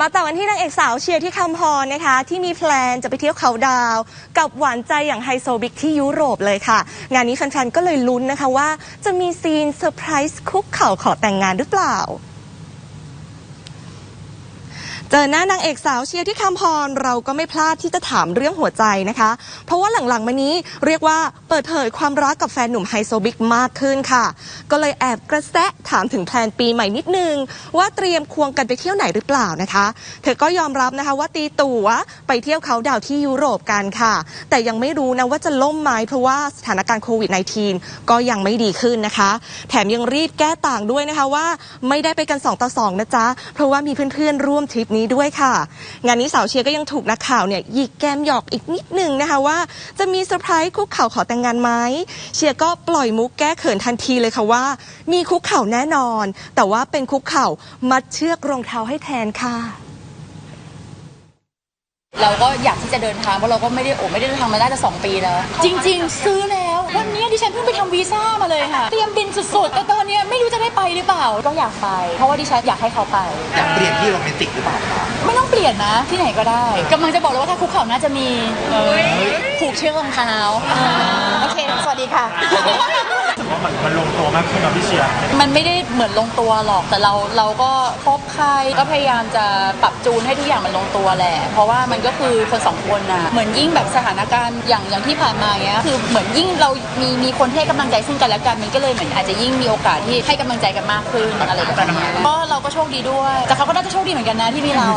มาต่อกันที่นางเอกสาวเชียร์ที่คำพรนะคะ ที่มีแพลนจะไปเที่ยวเขาดาว กับหวานใจอย่างไฮโซบิ๊กที่ยุโรปเลยค่ะ งานนี้แฟนๆก็เลยลุ้นนะคะว่า จะมีซีนเซอร์ไพรส์คุกเข่าขอแต่งงานหรือเปล่า เจอหน้านางเอกสาวเชียร์ที่คำพรเราก็ไม่พลาดที่จะถามเรื่องหัวใจนะคะ เพราะว่าหลังๆมานี้เรียกว่าเปิดเผยความรักกับแฟนหนุ่มไฮโซบิ๊กมากขึ้นค่ะ ก็เลยแอบกระแสะถามถึงแพลนปีใหม่นิดนึง ว่าเตรียมควงกันไปเที่ยวไหนหรือเปล่านะคะ เธอก็ยอมรับนะคะว่าตีตั๋วไปเที่ยวเขาดาวที่ยุโรปกันค่ะ แต่ยังไม่รู้นะว่าจะล่มไหมเพราะว่าสถานการณ์โควิด -19 ก็ยังไม่ดีขึ้นนะคะ แถมยังรีบแก้ต่างด้วยนะคะว่าไม่ได้ไปกัน2ต่อ2นะจ๊ะเพราะว่ามีเพื่อนๆร่วมทริปนี้ด้วยค่ะ งานนี้สาวเชียร์ก็ยังถูกนักข่าวเนี่ยหยิกแก้มหยอกอีกนิดนึงนะคะว่า จะมีเซอร์ไพรส์คุกเข่าขอแต่งงานไหมเชียร์ก็ปล่อยมุกแก้เขินทันทีเลยค่ะว่า มีคุกเข่าแน่นอน แต่ว่าเป็นคุกเข่ามัดเชือกรองเท้าให้แทนค่ะเราก็อยากที่จะเดินทางเพราะเราก็ไม่ได้โอ้ไม่ได้เดินทางมาได้จะสองปีแล้ว จริง ๆ ซื้อแล้ว วันนี้ดิฉันเพิ่งไปทำวีซ่ามาเลยค่ะเตรียมบิน สุดๆแต่ตอนเนี้ยไม่รู้จะได้ไปหรือเปล่า ก็อยากไป เพราะว่าดิฉันอยากให้เขาไป อยากเปลี่ยนที่โรแมนติกหรือเปล่าครับไม่ต้องเปลี่ยนนะ ที่ไหนก็ได้กำลังจะบอกเลยว่าถ้าคุกเข่าน่าจะมีผูกเชือกรองเท้าโอเค สวัสดีค่ะว่ามันมันลงตัวมากขึ้นกับพี่เชียร์มันไม่ได้เหมือนลงตัวหรอกแต่เราเราก็คบใครก็พยายามจะปรับจูนให้ทุกอย่างมันลงตัวแหละ เพราะว่ามันก็คือคนสองคนน่ะเหมือนยิ่งแบบสถานการณ์อย่างอย่างที่ผ่านมาเงี้ยคือเหมือนยิ่งเรามีมีคนให้กำลังใจซึ่งกันและกันมันก็เลยเหมือนอาจจะยิ่งมีโอกาสที่ให้กำลังใจกันมากขึ้นอะไรแบบนี้ก็เราก็โชคดีด้วย แต่เขาก็น่าจะโชคดีเหมือนกันนะที่มีเรา